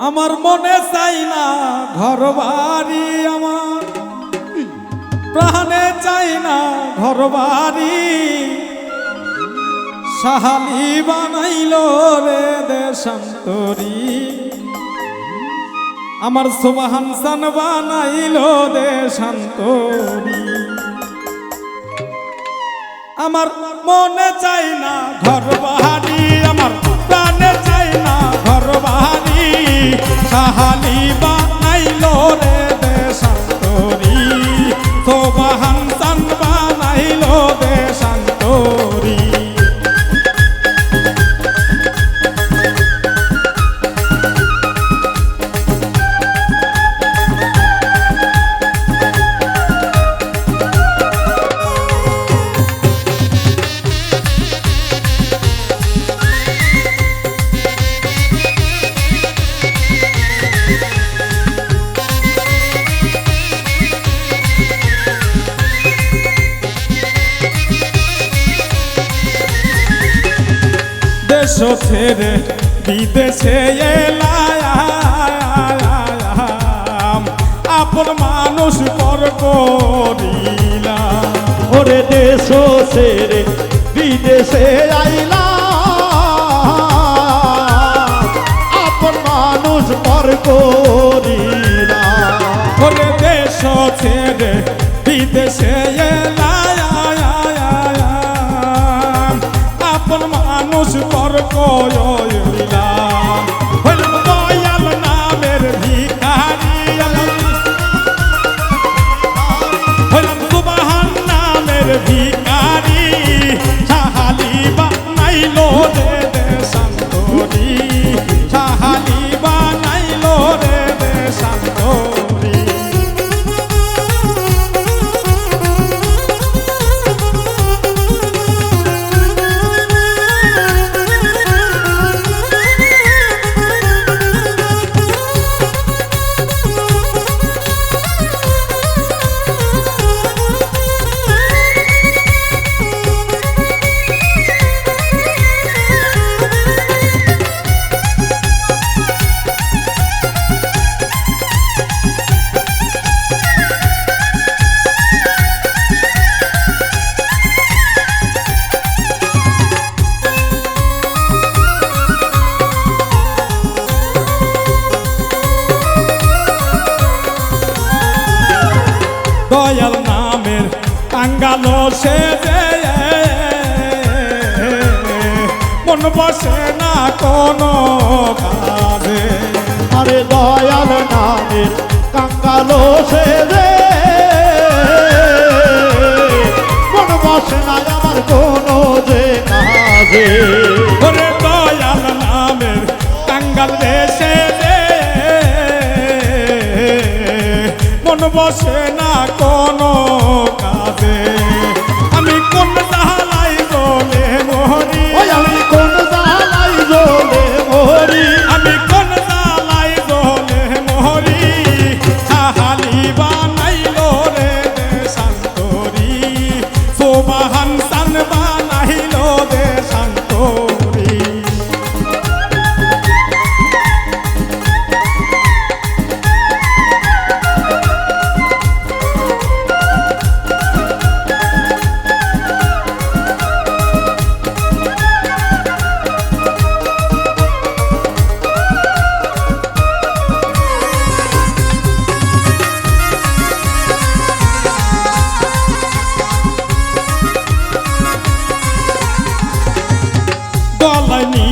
আমার মনে চাই না ঘর বাড়ি আমার। প্রাণে চাই না ঘর বাড়ি সাহালি বানাইল রে দেশান্তরি। আমার সুবাহান সান বানাইল দেশান্তরি। আমার মনে চাই না ঘর বাড়ি আমার। দেশ ছেড়ে বিদেশে এলাম। আপন মানুষ পর করিলাম। ওরে দেশ ছেড়ে বিদেশে আইলা নামের টাঙ্গালো সে মন বসে না কোনো কাজে। আরে দয়াল নামের কাঙ্গালো সে রে মন বসে না আমার কোনো যে কাজে। ওরে দয়াল নামের টাঙ্গাল দেশে যে মন বসে না কোনো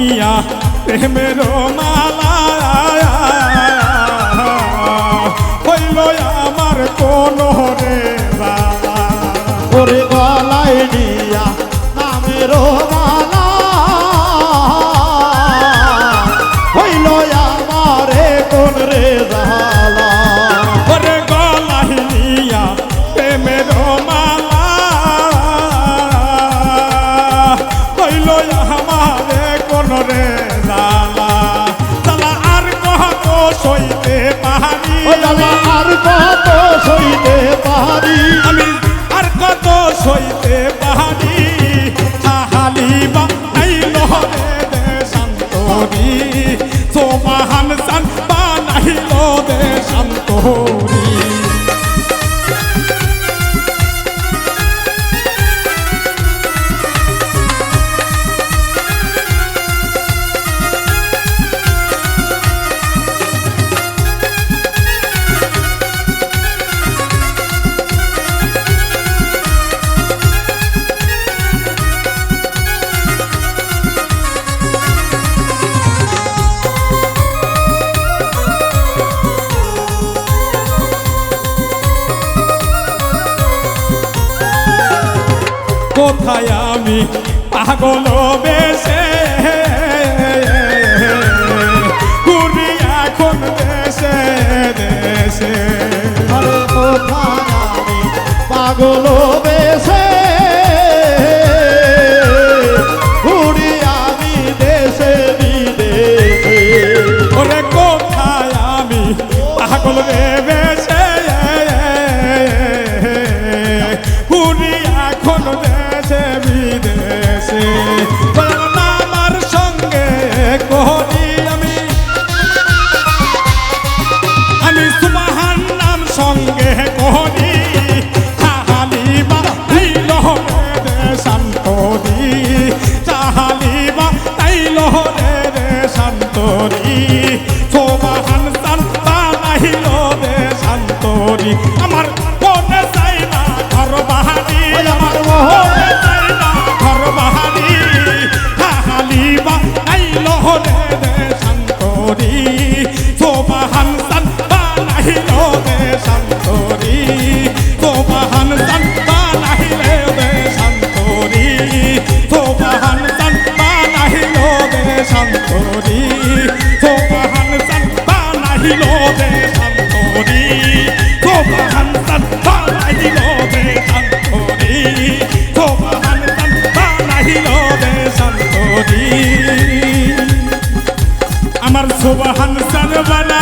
নিয়া প্রেমের মালা কোথায় আমি? পাগল বেশে। ঘুরি এখন দেশে দেশে। কোথায় আমি? পাগল বেশে। আমি সুবাহান নাম সঙ্গে করি। চাহালি বা তাই লহরে রে শান্তরি। চাহালি বা তাই লহরে রে শান্তরি। সোবাহান সান বাহিল রে শান্তরি। আমার মনে চাই না ঘর বাহারি। আমার মনে চাই না ঘর বাহারি। চাহালি বা তাই লহরে রে শান্তরি। আমার শোভা সান বানা